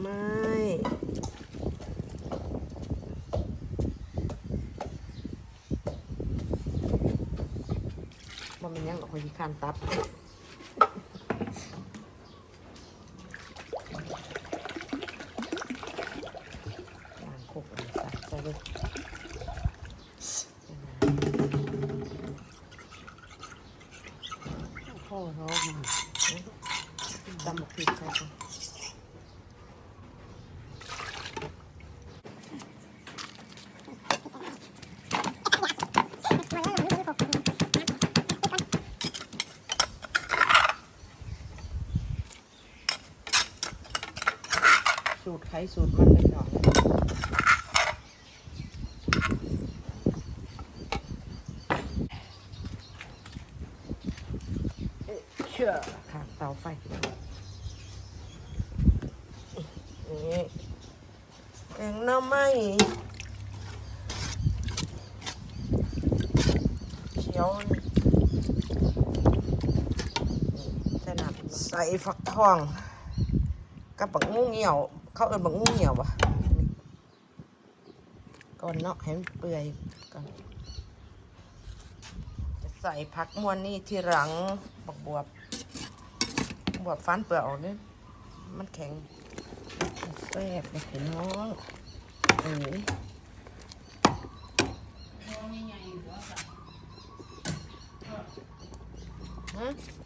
ไม้บ่แมันยังหรอกคนที่คร้านตัดล้างคุกเลยใส่ใส่เลยพ่อเขาตำหมกพริกใส่ไป ไข่สูตรมันเลยหน่อยเชื่อข้างเตาไฟนี่แกงน้ำไม้เขียวใส่น้ำใส่ฟักทองกับบักงูเหี่ยว เขาเอินบักงูเหี่ยวปะก่อนเนาะให้มันเปื่อยก่อนจะใส่ผักมวนนี่ที่หลังบักบวบบวบฟันเปลือกออกเนี่ยมันแข็งแซ่บเลยพี่น้องเอ้ยฮะ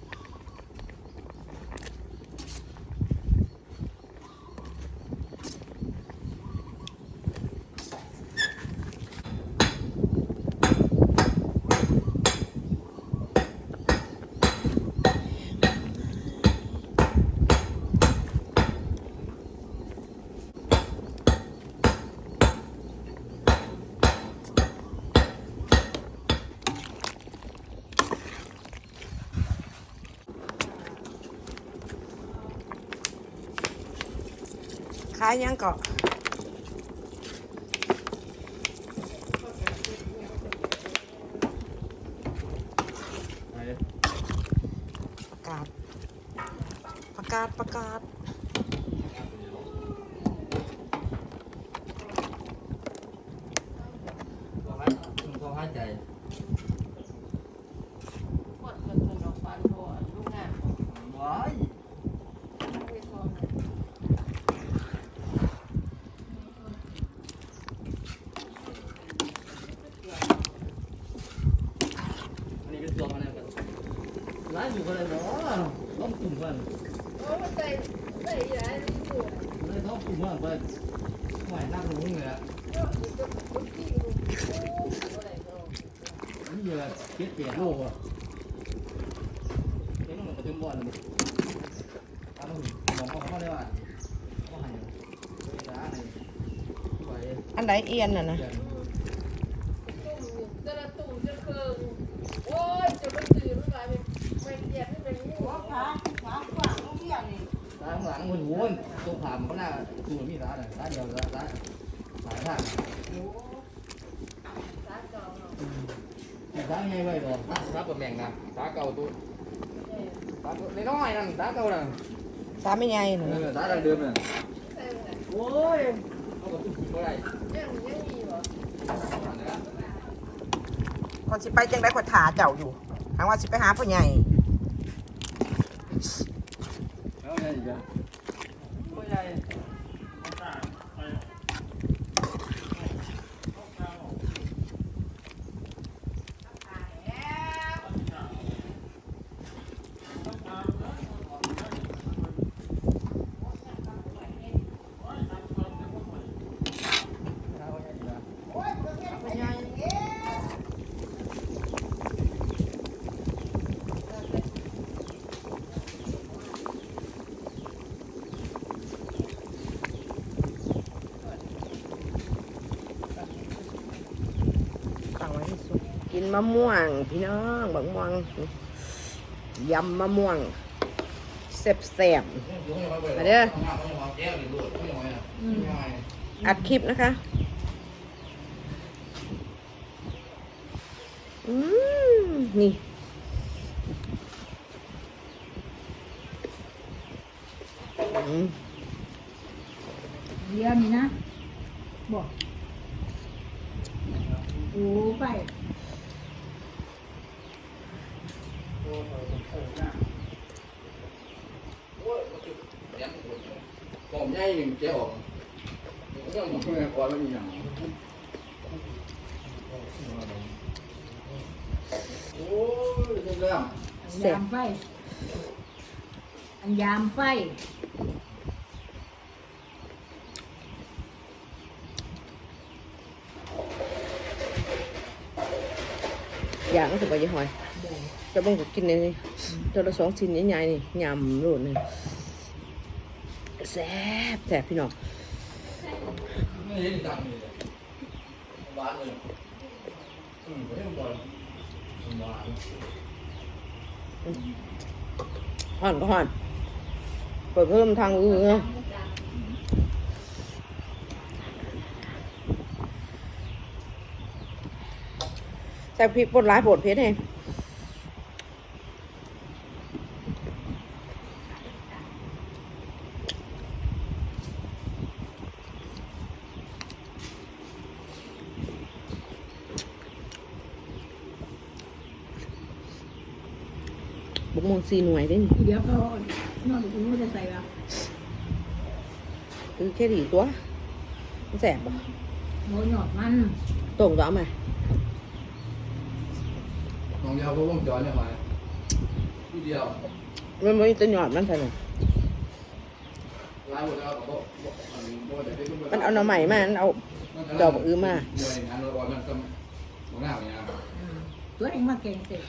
ายยังเก็ประกาศ ประกาศ ประกาศก็ให้ใจ ปวดคนคนดอกฟันโทลูกงาน ว้าย ไปซ้อม อันนี้เป็นตัวมันอะไรกันร้าน อยู่กันเลยเนาะต้องกลุ่มกันโอ้มันใจใจใหญ่ที่สุดเลยต้องกลุ่มกันไปหวายนั่งรู้เลยอะก็มันจะลุกที่ลุกโอ้อะไรก็นี่เยอะเจ็ดเจ็ดโลกอะเจ็ดโลมันจะบ่อนเลยตามมาถึงมองเขาเขาได้ว่าเขาหายเวลาไหนไหวอันไหนเอียนน่ะนะ เดือน ตุ่มจะละตุ่มจะเคิงโอ้ยจะมันตื่นมันกลายเป็นไม่เกียดให้เป็นงูขาขาขวางเบี้ยนี่ ตาข้างหลังมันวนตัวผ่านเขาหน้าตัวมีตาเนี่ยตาเดียวตาตาสายทางสาเก่าเนาะตาไงไว้หรอตาตาตัวแมงนะตาเก่าตัวตาตัวน้อยนั่นตาเก่านั่นตาไม่ใหญ่หนูเออตาดังเดิมน่ะใช่ไหมโอ้ยเอากับตุ้มก็ได้ยังยังมีบ่คนสิไปจังได้คนถาเจ้าอยู่หางว่าสิไปหาผู้ใหญ่แล้วไงอีกอะโอ้ยใหญ่ ตั้งไว้ที่สุด กินมะม่วง พี่น้องบักม่วงยำมะม่วงแซ่บๆมาเด้ออัดคลิปนะคะ อืมนี่เดียวนี่นะบอกโอ้ไป ผมใหญ่หนึ่งเจ๊ออกเรื่องของแม่ก่อนแล้วมีอย่างโอ้ยเรื่องอันยามไฟ อันยามไฟอย่างก็ถือว่ายี่หอย จะเบิ่งก็กินเลยตัวละสองชิ้นใหญ่ๆนี่ยำโรดนี่แซ่บแซ่บพี่น้องไม่เห็นดังเลยหวานเลยอืมไม่ต้องบ่อยหวานห่อนก็ห่อนเปิดเพิ่มทางอื้อใส่พริกป่นร้ายโปดเพชรเอง บุกมงซีหน่วยเด้นี่เดี๋ยวเขานอนดูว่าจะใส่แบบคือแค่ดีตัวมันแสบปะโหหยอดมันตรงก็เอามาน้องยาวก็วงจรเนี่ยมาทีเดียวมันไม่จะหยอดมันใส่เลยลายหมดแล้วก็บอกอันนี้บอกแต่ที่มันเอาหน่อใหม่มามันเอาดอกอื้อมามวยงานเราอ่อนมันก็หัวหน้าอย่างเงี้ยตัวเองมาเก่งเสร็จ